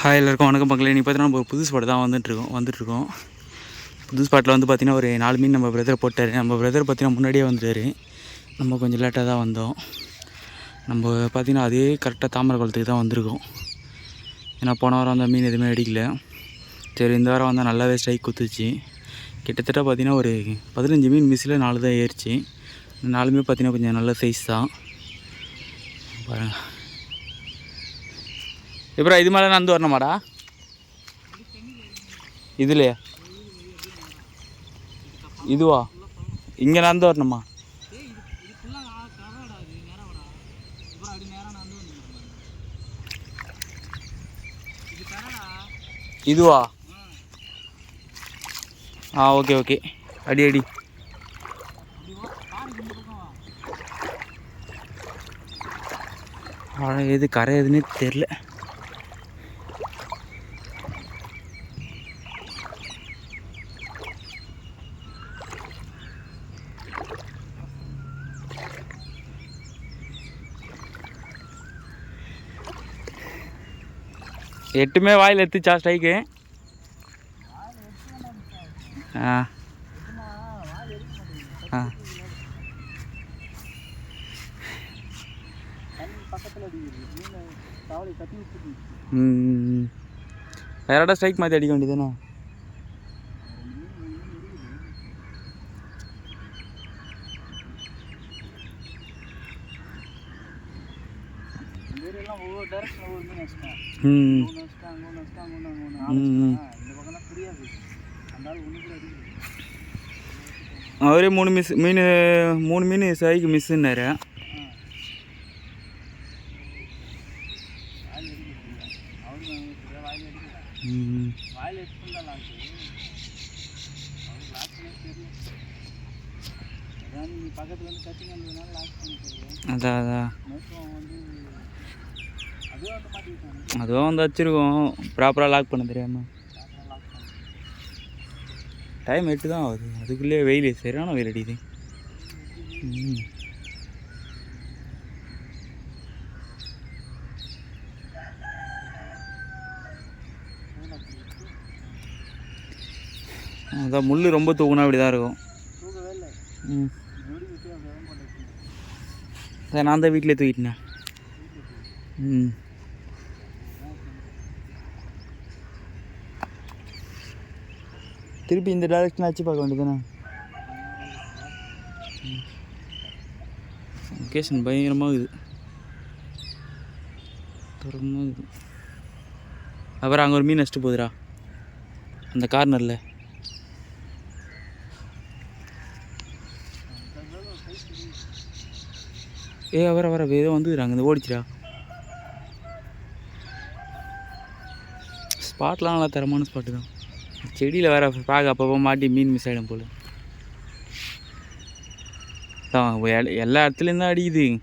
Hi எல்லாருக்கும் வணக்கம் மக்களே. நீ பார்த்தீங்கன்னா நம்ம ஒரு புது ஸ்பாட் தான் வந்துட்டுருக்கோம் வந்துட்டுருக்கோம் புது ஸ்பாட்டில் வந்து பார்த்திங்கன்னா ஒரு நாலு மீன் நம்ம பிரதர் போட்டார். நம்ம பிரதர் பார்த்திங்கன்னா முன்னாடியே வந்துட்டார். நம்ம கொஞ்சம் லேட்டாக தான் வந்தோம். நம்ம பார்த்தீங்கன்னா அதே கரெக்டாக தாமரை குளத்துக்கு தான் வந்திருக்கோம். ஏன்னா போன வாரம் வந்த மீன் எதுவுமே அடிக்கல. சரி இந்த வாரம் வந்தால் நல்லாவே ஸ்ட்ரைக் குத்துச்சு. கிட்டத்தட்ட பார்த்தீங்கன்னா ஒரு பதினஞ்சு மீன் மிஸ்ஸில் நாலு தான் ஏறிச்சு. நாலுமே பார்த்தீங்கன்னா கொஞ்சம் நல்ல சைஸ் தான். பாருங்கள் இப்போ இது மாதிரி நடந்து வரணுமாடா இதுலையா. இதுவா? இங்கே நடந்து வரணுமா? இதுவா? ஆ ஓகே ஓகே. அடி அடி. ஆழம் எது கரை எதுன்னே தெரில எட்டுமே வாயில் எடுத்துச்சா ஸ்ட்ரைக்கு ஆ. ஆ. ஸ்ட்ரைக் மாற்றி அடிக்க வேண்டியதானே ஒவ்வொரு டைரக்ஷன் ஒவ்வொரு மீன் வச்சுட்டேன் ம். ஒன்று வச்சுட்டேன் அங்கே ஒன்று வச்சுட்டேன் அங்கே ஒன்று அங்கே ஒன்று ம், ம். இந்த பக்கம்லாம் புரியாது. அந்த ஆள் ஒன்று கூட அடிக்கல. அவரே மூணு மிஸ் மீன் மூணு மீன் ஸ்ட்ரைக்கு மிஸ்ஸுன்னாரு அதான் அதான் அதான் வந்து அதுவும் வந்து வச்சுருக்கோம். ப்ராப்பராக லாக் பண்ண தெரியாமல் டைம் எட்டு தான் ஆகுது. அதுக்குள்ளேயே வெயில் சரியான வெயில் அடிக்குது. ம். அதான் முள் ரொம்ப தூக்குனா அப்படி தான் இருக்கும். ம். அதான் நான் தான் வீட்டிலே தூக்கிட்டேன்? ம். திருப்பி இந்த டைரக்ஷன் ஆச்சு பார்க்க வேண்டியதுண்ணா லொக்கேஷன் பயங்கரமாக இருக்குது. தரமாக இருக்குது. அப்புறம் அங்கே ஒரு மீன் நஷ்டம் போகுதுடா. அந்த கார்னரில் ஏ வர வர ஏதோ வந்துடுறாங்க இந்த ஓடிச்சுடா. ஸ்பாட்லாம் நல்லா தரமான ஸ்பாட்டு தான். செடியில் வேற பார்க்க அப்பப்போ மாட்டி மீன் மிஸ் ஆகிடும் போல். தான் எல்லா இடத்துலையும் தான் அடிக்குது.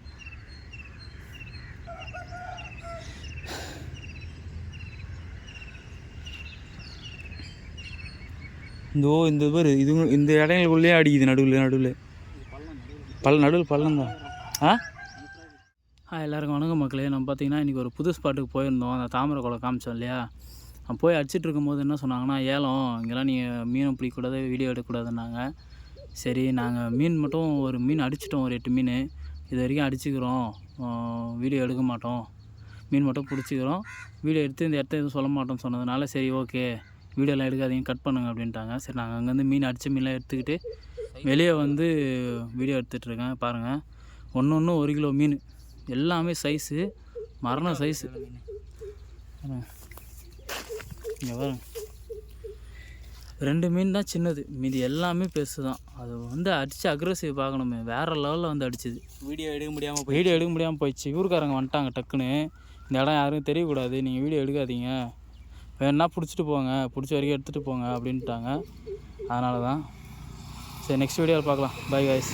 இந்த ஓ இந்த பேர் இது இந்த இடங்களுக்குள்ளேயே அடிக்குது நடுவில் நடுவில். பள்ள நடுவில் பள்ளம் தான். ஆ? ஆ எல்லாருக்கும் வணக்கம் மக்களே. நம்ம பார்த்தீங்கன்னா இன்றைக்கி ஒரு புது ஸ்பாட்டுக்கு போயிருந்தோம். அந்த தாமரை குளம் காமிச்சோம் இல்லையா? நான் போய் அடிச்சிட்டு இருக்கும்போது என்ன சொன்னாங்கன்னா ஏலம் இங்கெல்லாம் நீங்கள் மீனும் பிடிக்கக்கூடாது வீடியோ எடுக்கக்கூடாதுன்னாங்க. சரி நாங்கள் மீன் மட்டும் ஒரு மீன் அடிச்சிட்டோம் ஒரு எட்டு மீன். இது வரைக்கும் அடிச்சுக்கிறோம். வீடியோ எடுக்க மாட்டோம். மீன் மட்டும் பிடிச்சிக்கிறோம். வீடியோ எடுத்து இந்த இடத்த எதுவும் சொல்ல மாட்டோம்னு சொன்னதுனால சரி ஓகே. வீடியோலாம் எடுக்காதீங்க கட் பண்ணுங்க அப்படின்ட்டாங்க. சரி நாங்கள் அங்கேருந்து மீன் அடித்த மீன்லாம் எடுத்துக்கிட்டு வெளியே வந்து வீடியோ எடுத்துகிட்ருக்கேன் பாருங்கள் ஒன்று ஒன்று ஒரு கிலோ மீன். எல்லாமே சைஸு மரண சைஸு இங்கே பாருங்க. ரெண்டு மீன் தான் சின்னது. மீதி எல்லாமே பெருசு தான். அது வந்து அடித்து அக்ரஸிவ் பார்க்கணுமே. வேறு லெவலில் வந்து அடிச்சுது. வீடியோ எடுக்க முடியாமல் வீடியோ எடுக்க முடியாமல் போயிடுச்சு. ஊருக்காரங்க வந்துட்டாங்க டக்குன்னு. இந்த இடம் யாரும் தெரியக்கூடாது. நீங்கள் வீடியோ எடுக்காதீங்க. வேணா பிடிச்சிட்டு போங்க. பிடிச்ச வரைக்கும் எடுத்துகிட்டு போங்க அப்படின்ட்டாங்க. அதனால தான் சரி நெக்ஸ்ட் வீடியோவில் பார்க்கலாம். Bye guys.